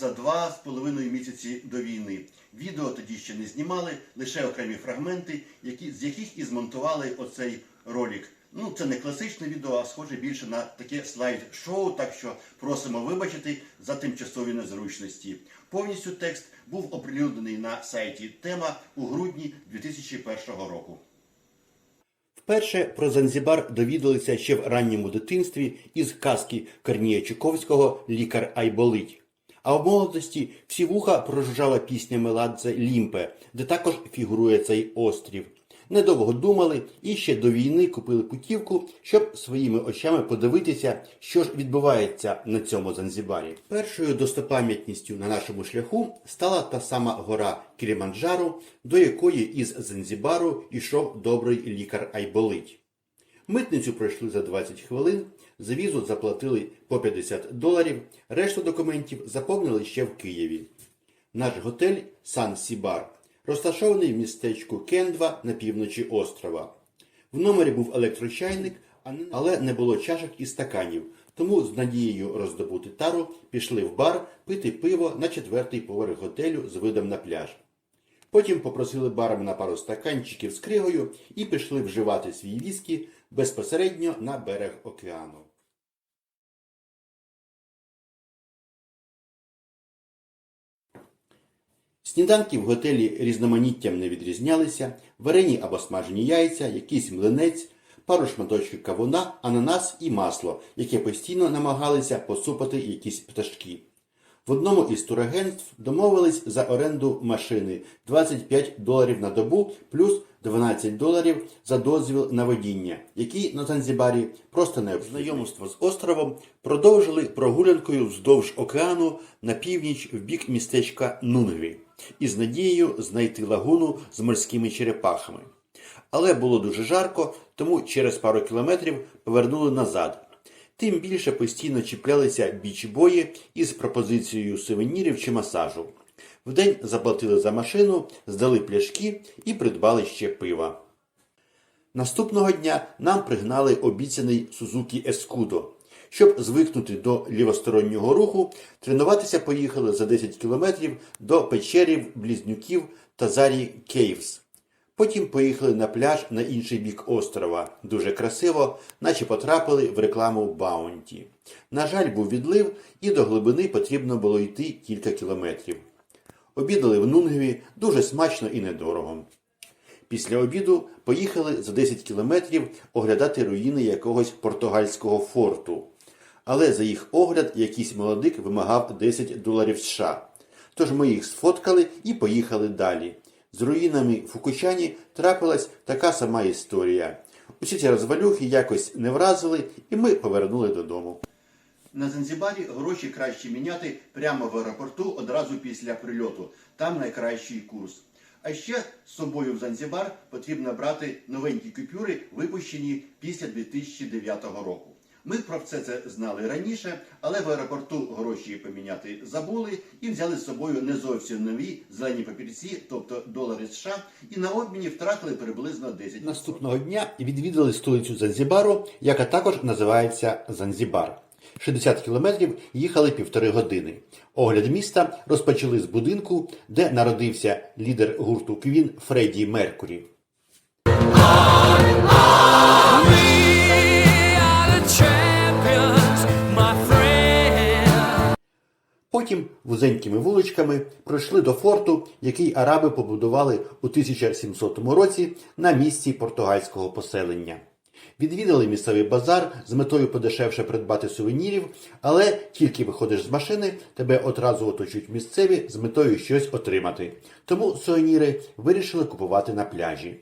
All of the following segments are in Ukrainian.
За два з половиною місяці до війни. Відео тоді ще не знімали, лише окремі фрагменти, які, з яких і змонтували оцей ролик. Ну, це не класичне відео, а схоже більше на таке слайд-шоу, так що просимо вибачити за тимчасові незручності. Повністю текст був оприлюднений на сайті Тема у грудні 2001 року. Вперше про Занзібар довідалися ще в ранньому дитинстві із казки Корнія Чуковського Лікар Айболить. А в молодості всі вуха прожужжала пісня Меладзе Лімпе, де також фігурує цей острів. Недовго думали і ще до війни купили путівку, щоб своїми очами подивитися, що ж відбувається на цьому Занзібарі. Першою достопам'ятністю на нашому шляху стала та сама гора Кіліманджаро, до якої із Занзібару йшов добрий лікар Айболить. Митницю пройшли за 20 хвилин, за візу заплатили по 50 доларів, решту документів заповнили ще в Києві. Наш готель Сан Сібар розташований в містечку Кендва на півночі острова. В номері був електрочайник, але не було чашок і стаканів, тому з надією роздобути тару пішли в бар пити пиво на четвертий поверх готелю з видом на пляж. Потім попросили бармена пару стаканчиків з кригою і пішли вживати свій віскі безпосередньо на берег океану. Сніданки в готелі різноманіттям не відрізнялися, варені або смажені яйця, якийсь млинець, пару шматочків кавуна, ананас і масло, яке постійно намагалися посупати якісь пташки. В одному із турагентств домовились за оренду машини 25 доларів на добу плюс 12 доларів за дозвіл на водіння, який на Занзібарі просто не знайомство з островом продовжили прогулянкою вздовж океану на північ в бік містечка Нунгві із надією знайти лагуну з морськими черепахами. Але було дуже жарко, тому через пару кілометрів повернули назад. Тим більше постійно чіплялися бічбої із пропозицією сувенірів чи масажу. Вдень заплатили за машину, здали пляшки і придбали ще пива. Наступного дня нам пригнали обіцяний Сузукі Ескудо. Щоб звикнути до лівостороннього руху, тренуватися поїхали за 10 кілометрів до печерів Близнюків та Зарі Кейвс. Потім поїхали на пляж на інший бік острова. Дуже красиво, наче потрапили в рекламу Баунті. На жаль, був відлив, і до глибини потрібно було йти кілька кілометрів. Обідали в Нунгві дуже смачно і недорого. Після обіду поїхали за 10 кілометрів оглядати руїни якогось португальського форту. Але за їх огляд якийсь молодик вимагав 10 доларів США. Тож ми їх сфоткали і поїхали далі. З руїнами Фукучані трапилась така сама історія. Усі ці розвалюхи якось не вразили, і ми повернули додому. На Занзібарі гроші краще міняти прямо в аеропорту одразу після прильоту. Там найкращий курс. А ще з собою в Занзібар потрібно брати новенькі купюри, випущені після 2009 року. Ми про все це знали раніше, але в аеропорту гроші поміняти забули і взяли з собою не зовсім нові зелені папірці, тобто долари США, і на обміні втратили приблизно 10. Наступного дня відвідали столицю Занзібару, яка також називається Занзібар. 60 кілометрів їхали півтори години. Огляд міста розпочали з будинку, де народився лідер гурту Квін Фредді Меркурі. Потім вузенькими вуличками пройшли до форту, який араби побудували у 1700 році на місці португальського поселення. Відвідали місцевий базар з метою подешевше придбати сувенірів, але тільки виходиш з машини, тебе одразу оточують місцеві з метою щось отримати. Тому сувеніри вирішили купувати на пляжі.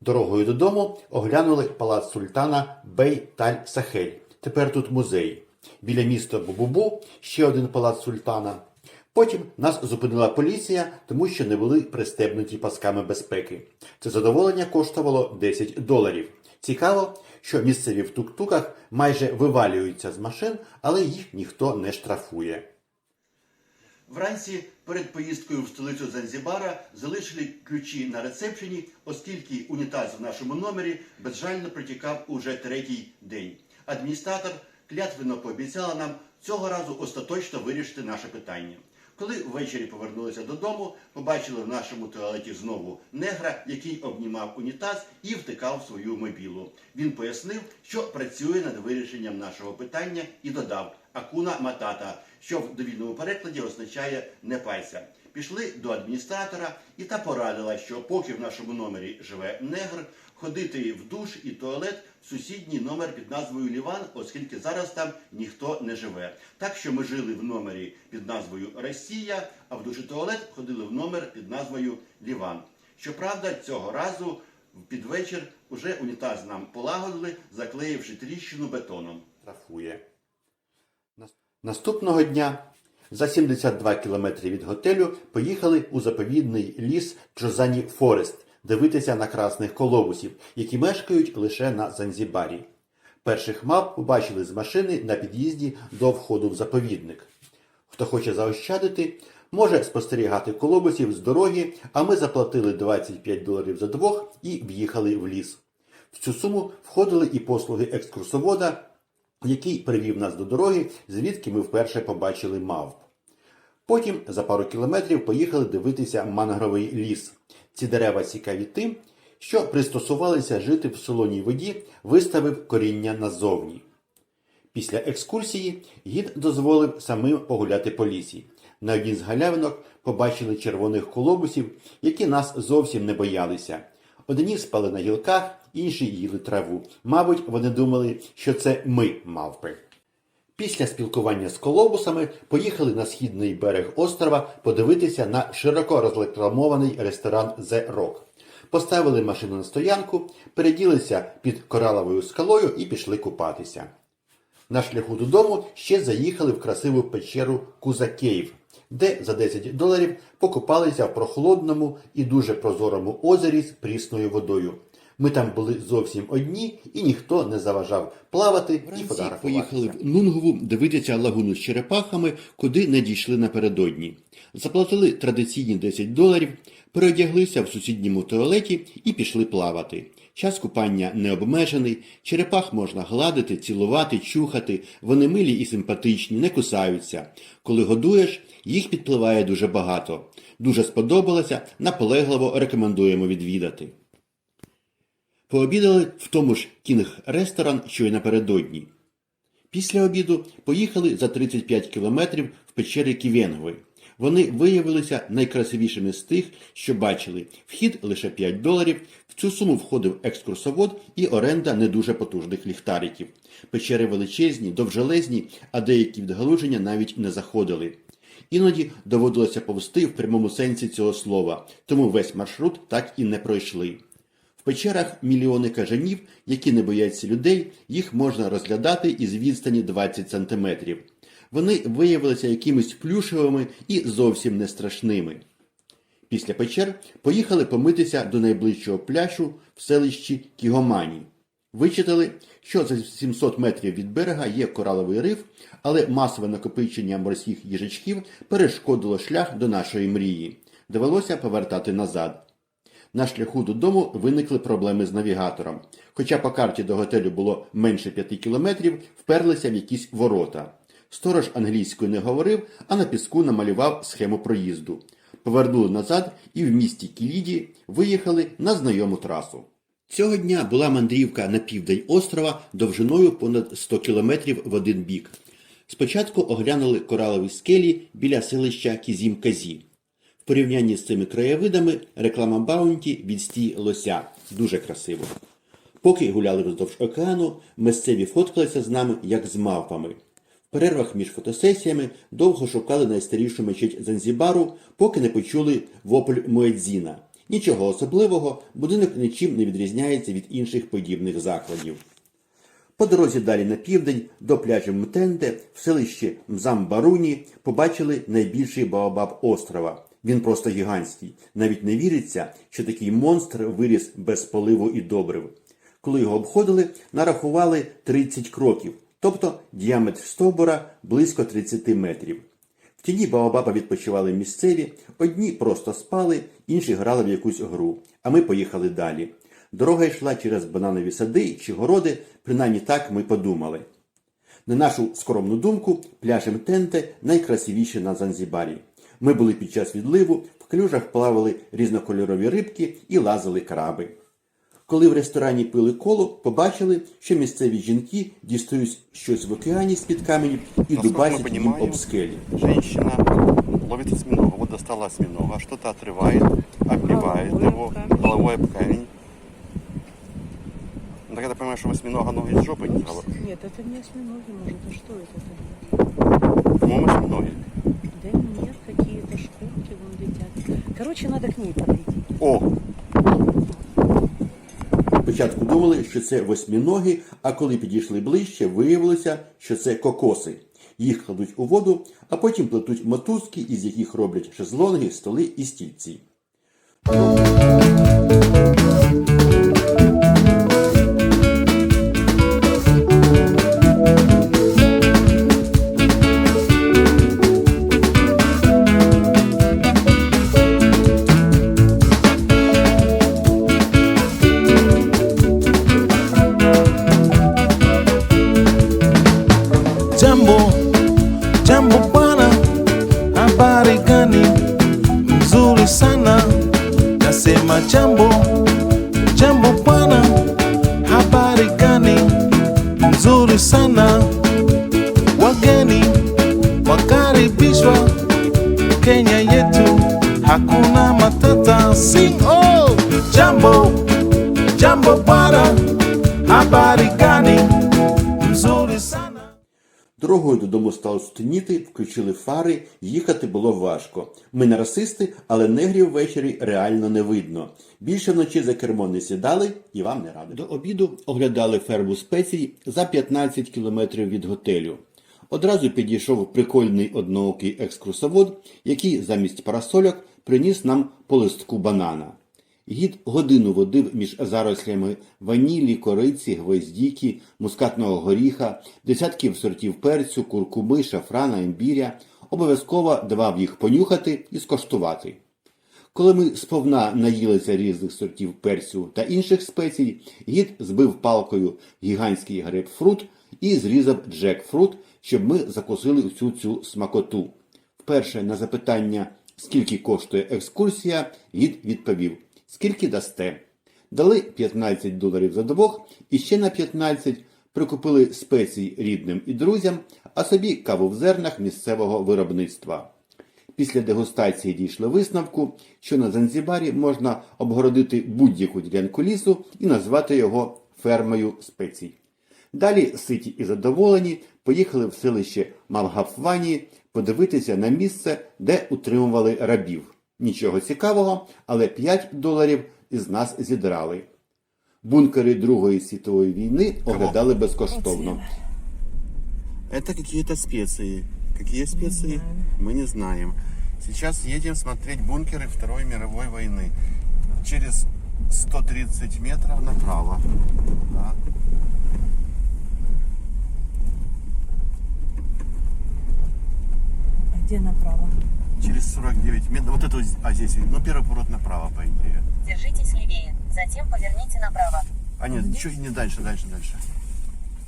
Дорогою додому оглянули палац султана Бей Таль Сахель. Тепер тут музей. Біля міста Бубубу ще один палац султана. Потім нас зупинила поліція, тому що не були пристебнуті пасками безпеки. Це задоволення коштувало 10 доларів. Цікаво, що місцеві в тук-туках майже вивалюються з машин, але їх ніхто не штрафує. Вранці перед поїздкою в столицю Занзібара залишили ключі на рецепшені, оскільки унітаз в нашому номері безжально протікав уже третій день. Адміністратор клятвенно пообіцяла нам цього разу остаточно вирішити наше питання. Коли ввечері повернулися додому, побачили в нашому туалеті знову негра, який обнімав унітаз і втикав в свою мобілу. Він пояснив, що працює над вирішенням нашого питання і додав Акуна Матата, що в довільному перекладі означає не пайся. Пішли до адміністратора, і та порадила, що поки в нашому номері живе негр, ходити в душ і туалет в сусідній номер під назвою Ліван, оскільки зараз там ніхто не живе. Так що ми жили в номері під назвою Росія, а в душ і туалет ходили в номер під назвою Ліван. Щоправда, цього разу під вечір уже унітаз нам полагодили, заклеївши тріщину бетоном. Трафує. Наступного дня за 72 кілометри від готелю поїхали у заповідний ліс Джозані Форест дивитися на красних колобусів, які мешкають лише на Занзібарі. Перших мав побачили з машини на під'їзді до входу в заповідник. Хто хоче заощадити, може спостерігати колобусів з дороги, а ми заплатили 25 доларів за двох і в'їхали в ліс. В цю суму входили і послуги екскурсовода, який привів нас до дороги, звідки ми вперше побачили мавп. Потім за пару кілометрів поїхали дивитися мангровий ліс. Ці дерева цікаві тим, що пристосувалися жити в солоній воді, виставив коріння назовні. Після екскурсії гід дозволив самим погуляти по лісі. На одній з галявинок побачили червоних колобусів, які нас зовсім не боялися. Одні спали на гілках, інші їли траву. Мабуть, вони думали, що це ми мавпи. Після спілкування з колобусами поїхали на східний берег острова подивитися на широко розрекламований ресторан The Rock. Поставили машину на стоянку, переділися під кораловою скалою і пішли купатися. На шляху додому ще заїхали в красиву печеру Куза Кейв, де за 10 доларів покупалися в прохолодному і дуже прозорому озері з прісною водою. Ми там були зовсім одні, і ніхто не заважав плавати і фотографуватися. Поїхали в Нунгову дивитися лагуну з черепахами, куди не дійшли напередодні. Заплатили традиційні 10 доларів, переодяглися в сусідньому туалеті і пішли плавати. Час купання не обмежений, черепах можна гладити, цілувати, чухати, вони милі і симпатичні, не кусаються. Коли годуєш, їх підпливає дуже багато. Дуже сподобалося, наполегливо рекомендуємо відвідати. Пообідали в тому ж кінг-ресторан, що й напередодні. Після обіду поїхали за 35 кілометрів в печери Ківенгви. Вони виявилися найкрасивішими з тих, що бачили. Вхід лише 5 доларів. В цю суму входив екскурсовод і оренда не дуже потужних ліхтариків. Печери величезні, довжелезні, а деякі відгалуження навіть не заходили. Іноді доводилося повсти в прямому сенсі цього слова, тому весь маршрут так і не пройшли. Печерах мільйони кажанів, які не бояться людей, їх можна розглядати із відстані 20 сантиметрів. Вони виявилися якимись плюшевими і зовсім не страшними. Після печер поїхали помитися до найближчого пляжу в селищі Кігомані. Вичитали, що за 700 метрів від берега є кораловий риф, але масове накопичення морських їжачків перешкодило шлях до нашої мрії. Довелося повертати назад. На шляху додому виникли проблеми з навігатором. Хоча по карті до готелю було менше 5 кілометрів, вперлися в якісь ворота. Сторож англійською не говорив, а на піску намалював схему проїзду. Повернули назад і в місті Кіліді виїхали на знайому трасу. Цього дня була мандрівка на південь острова довжиною понад 100 кілометрів в один бік. Спочатку оглянули коралові скелі біля селища Кізім-Казі. Порівнянні з цими краєвидами реклама Баунті відстій лося. Дуже красиво. Поки гуляли вздовж океану, місцеві фоткалися з нами, як з мавпами. В перервах між фотосесіями довго шукали найстарішу мечеть Занзібару, поки не почули вопль Муедзіна. Нічого особливого, будинок нічим не відрізняється від інших подібних закладів. По дорозі далі на південь до пляжу Мтенде в селищі Мзамбаруні побачили найбільший баобаб острова. Він просто гігантський. Навіть не віриться, що такий монстр виріс без поливу і добрив. Коли його обходили, нарахували 30 кроків, тобто діаметр стовбура близько 30 метрів. В тіні Баобаба відпочивали місцеві, одні просто спали, інші грали в якусь гру, а ми поїхали далі. Дорога йшла через бананові сади чи городи, принаймні так ми подумали. На нашу скромну думку, пляж Мтенте найкрасивіший на Занзібарі. Ми були під час відливу, в клюжах плавали різнокольорові рибки і лазили краби. Коли в ресторані пили коло, побачили, що місцеві жінки дістають щось в океані з-під каменів і Насколько дубасять мы їм понимаем, об скелі. Женщина ловит осьминога. Вот достала осьминога, что-то отрывает, оббивает Головой его об камень. головой об камень. Ну, так я так понимаю, что у осьминога ноги из жопы не стало. Нет, это не осьминоги, может, а что это тогда? По-моему, осьминоги. Да нет, какие-то шкурки вон Короче, надо к ней подойти. О, Спочатку думали, що це восьміноги, а коли підійшли ближче, виявилося, що це кокоси. Їх кладуть у воду, а потім плетуть мотузки, із яких роблять шезлонги, столи і стільці. Включили фари, їхати було важко. Ми не расисти, але негрів ввечері реально не видно. Більше вночі за кермо не сідали і вам не ради. До обіду оглядали ферму спецій за 15 кілометрів від готелю. Одразу підійшов прикольний одноокий екскурсовод, який замість парасольок приніс нам по листку банана. Гід годину водив між зарослями ванілі, кориці, гвоздіки, мускатного горіха, десятків сортів перцю, куркуми, шафрана, імбіря, обов'язково давав їх понюхати і скоштувати. Коли ми сповна наїлися різних сортів перцю та інших спецій, гід збив палкою гігантський грейпфрут і зрізав джекфрут, щоб ми закусили всю цю смакоту. Вперше на запитання, скільки коштує екскурсія, гід відповів, скільки дасте. Дали 15 доларів за двох і ще на 15 прикупили спецій рідним і друзям, а собі каву в зернах місцевого виробництва. Після дегустації дійшли висновку, що на Занзібарі можна обгородити будь-яку ділянку лісу і назвати його фермою спецій. Далі, ситі і задоволені, поїхали в селище Малгафвані подивитися на місце, де утримували рабів. Нічого цікавого, але 5 доларів із нас зідрали. Бункери Другої світової війни оглядали безкоштовно. это какие-то специи. Какие специи? Мы не знаем. Сейчас едем смотреть бункеры Второй мировой войны. Через 130 метров направо. Да. А где направо? Через 49 метров. Вот это, вот- а здесь, ну первый поворот направо, по идее. Держитесь левее, затем поверните направо. А нет, чуть не дальше, дальше, дальше.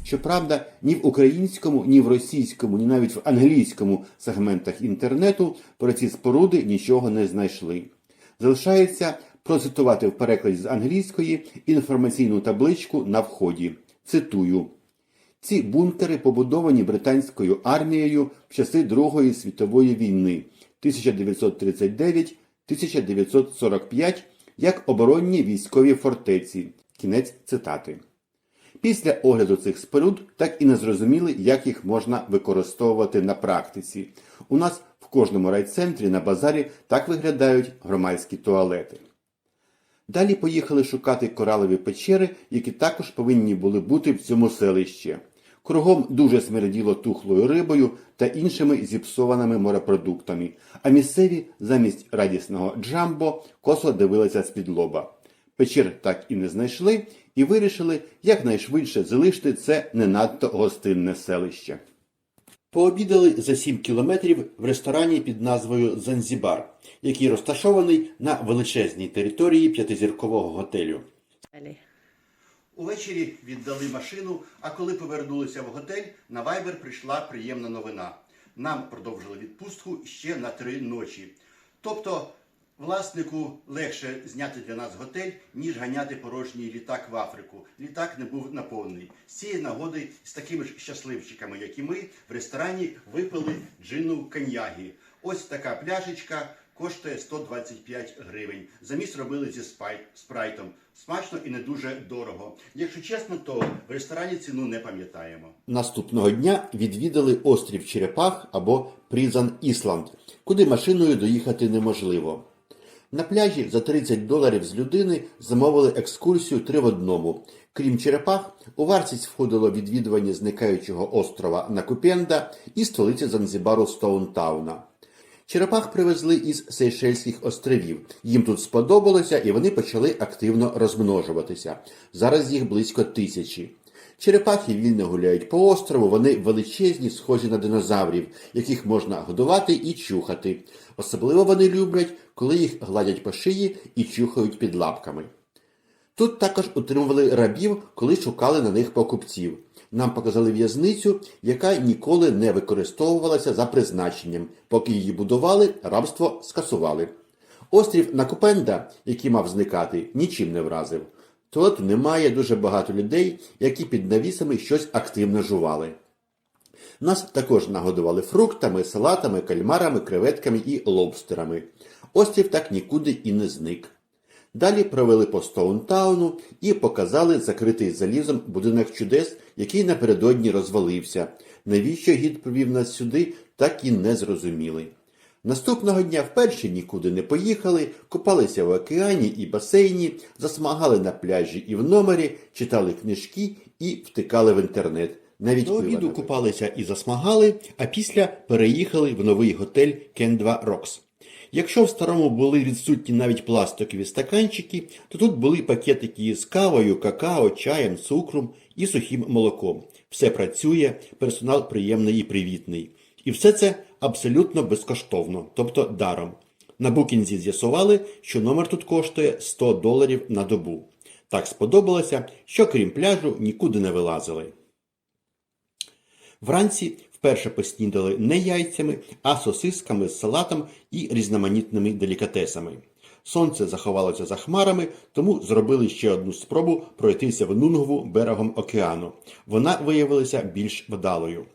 Щоправда, ні в українському, ні в російському, ні навіть в англійському сегментах інтернету про ці споруди нічого не знайшли. Залишається процитувати в перекладі з англійської інформаційну табличку на вході. Цитую. Ці бункери побудовані британською армією в часи Другої світової війни 1939-1945 як оборонні військові фортеці. Кінець цитати. Після огляду цих споруд так і не зрозуміли, як їх можна використовувати на практиці. У нас в кожному райцентрі на базарі так виглядають громадські туалети. Далі поїхали шукати коралові печери, які також повинні були бути в цьому селищі. Кругом дуже смерділо тухлою рибою та іншими зіпсованими морепродуктами, а місцеві замість радісного джамбо косо дивилися з-під лоба. Печер так і не знайшли і вирішили якнайшвидше залишити це не надто гостинне селище. Пообідали за 7 кілометрів в ресторані під назвою Занзібар, який розташований на величезній території п'ятизіркового готелю. Увечері віддали машину, а коли повернулися в готель, на Вайбер прийшла приємна новина. Нам продовжили відпустку ще на три ночі. Тобто власнику легше зняти для нас готель, ніж ганяти порожній літак в Африку. Літак не був наповнений. З цієї нагоди з такими ж щасливчиками, як і ми, в ресторані випили джину коньягі. Ось така пляшечка коштує 125 гривень. Заміс робили зі спай- спрайтом. Смачно і не дуже дорого. Якщо чесно, то в ресторані ціну не пам'ятаємо. Наступного дня відвідали острів Черепах або Прізан Ісланд, куди машиною доїхати неможливо. На пляжі за 30 доларів з людини замовили екскурсію три в одному. Крім черепах, у вартість входило відвідування зникаючого острова Накупенда і столиці Занзібару Стоунтауна. Черепах привезли із Сейшельських островів. Їм тут сподобалося, і вони почали активно розмножуватися. Зараз їх близько тисячі. Черепахи вільно гуляють по острову, вони величезні, схожі на динозаврів, яких можна годувати і чухати. Особливо вони люблять, коли їх гладять по шиї і чухають під лапками. Тут також утримували рабів, коли шукали на них покупців. Нам показали в'язницю, яка ніколи не використовувалася за призначенням. Поки її будували, рабство скасували. Острів Накупенда, який мав зникати, нічим не вразив. Туалету немає, дуже багато людей, які під навісами щось активно жували. Нас також нагодували фруктами, салатами, кальмарами, креветками і лобстерами. Острів так нікуди і не зник. Далі провели по Стоунтауну і показали закритий залізом будинок чудес, який напередодні розвалився. Навіщо гід привів нас сюди, так і не зрозуміли. Наступного дня вперше нікуди не поїхали, купалися в океані і басейні, засмагали на пляжі і в номері, читали книжки і втикали в інтернет. Навіть до обіду купалися і засмагали, а після переїхали в новий готель Кендва Рокс. Якщо в старому були відсутні навіть пластикові стаканчики, то тут були пакетики з кавою, какао, чаєм, цукром і сухим молоком. Все працює, персонал приємний і привітний. І все це абсолютно безкоштовно, тобто даром. На букінзі з'ясували, що номер тут коштує 100 доларів на добу. Так сподобалося, що крім пляжу нікуди не вилазили. Вранці вперше поснідали не яйцями, а сосисками з салатом і різноманітними делікатесами. Сонце заховалося за хмарами, тому зробили ще одну спробу пройтися в Нунгву берегом океану. Вона виявилася більш вдалою.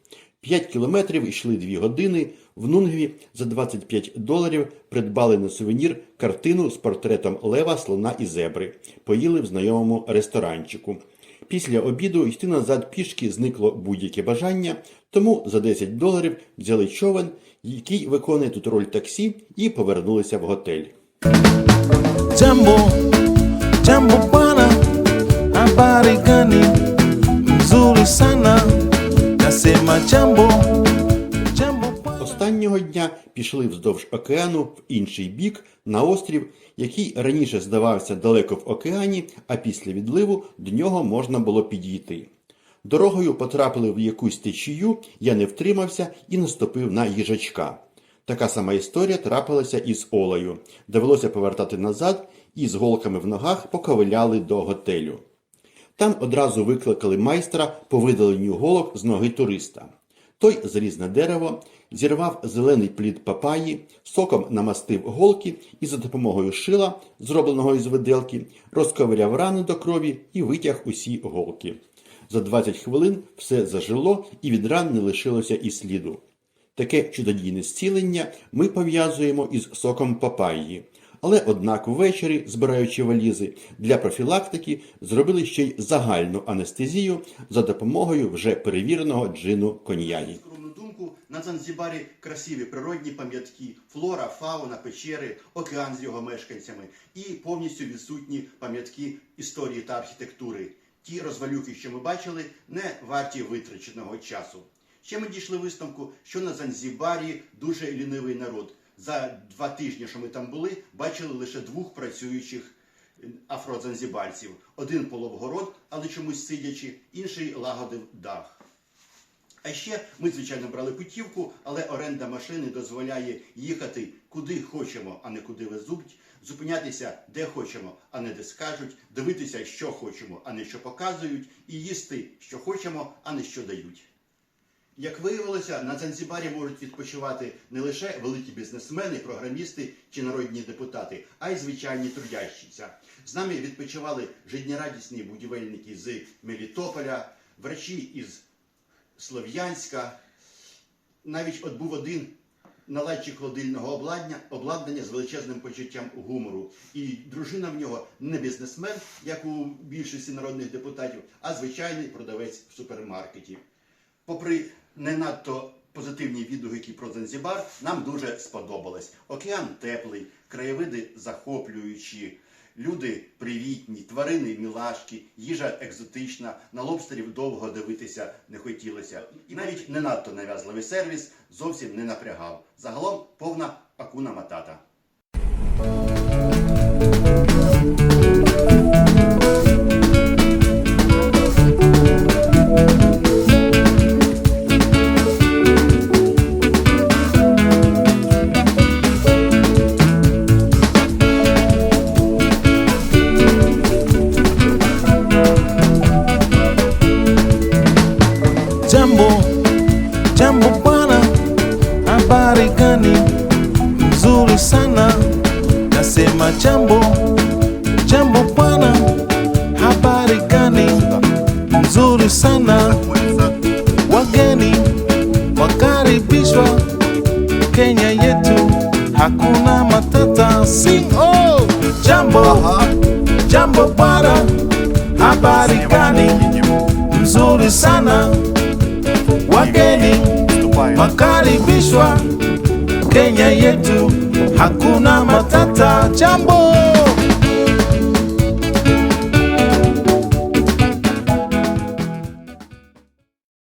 5 кілометрів йшли 2 години. В Нунгві за 25 доларів придбали на сувенір картину з портретом лева, слона і зебри. Поїли в знайомому ресторанчику. Після обіду йти назад пішки зникло будь-яке бажання, тому за 10 доларів взяли човен, який виконує тут роль таксі, і повернулися в готель. Habari gani? Mzuri sana, nasema jambo, jambo bwana. Останнього дня пішли вздовж океану в інший бік на острів, який раніше здавався далеко в океані, а після відливу до нього можна було підійти. Дорогою потрапили в якусь течію, я не втримався і наступив на їжачка. Така сама історія трапилася із Олею. Довелося повертати назад і з голками в ногах поковиляли до готелю. Там одразу викликали майстра по видаленню голок з ноги туриста. Той заліз на дерево, зірвав зелений плід папаї, соком намастив голки і за допомогою шила, зробленого із виделки, розковиряв рани до крові і витяг усі голки. За 20 хвилин все зажило і від ран не лишилося і сліду. Таке чудодійне зцілення ми пов'язуємо із соком папайї. Але однак ввечері, збираючи валізи, для профілактики зробили ще й загальну анестезію за допомогою вже перевіреного джину коньягі. На Занзібарі красиві природні пам'ятки, флора, фауна, печери, океан з його мешканцями і повністю відсутні пам'ятки історії та архітектури. Ті розвалюки, що ми бачили, не варті витраченого часу. Ще ми дійшли висновку, що на Занзібарі дуже лінивий народ. За два тижні, що ми там були, бачили лише двох працюючих е. Один полов город, але чомусь сидячи, інший лагодив дах. А ще ми, звичайно, брали путівку, але оренда машини дозволяє їхати куди хочемо, а не куди везуть, зупинятися де хочемо, а не де скажуть, дивитися, що хочемо, а не що показують, і їсти, що хочемо, а не що дають. Як виявилося, на Занзібарі можуть відпочивати не лише великі бізнесмени, програмісти чи народні депутати, а й звичайні трудящіся. З нами відпочивали життєрадісні будівельники з Мелітополя, врачі із Слов'янська. Навіть от був один наладчик холодильного обладнання, обладнання з величезним почуттям гумору. І дружина в нього не бізнесмен, як у більшості народних депутатів, а звичайний продавець в супермаркеті. Попри не надто позитивні відгуки про Занзібар, нам дуже сподобалось. Океан теплий, краєвиди захоплюючі, люди привітні, тварини мілашки, їжа екзотична, на лобстерів довго дивитися не хотілося. І навіть не надто нав'язливий сервіс зовсім не напрягав. Загалом повна акуна матата. Habari gani? Mzuri sana, nasema jambo, jambo bwana, habari gani? Mzuri sana, wageni wakaribishwa Kenya yetu, hakuna matata. si jambo, jambo bwana, habari gani? Mzuri sana wageni wakaribishwa Kenya yetu, hakuna matata. Jambo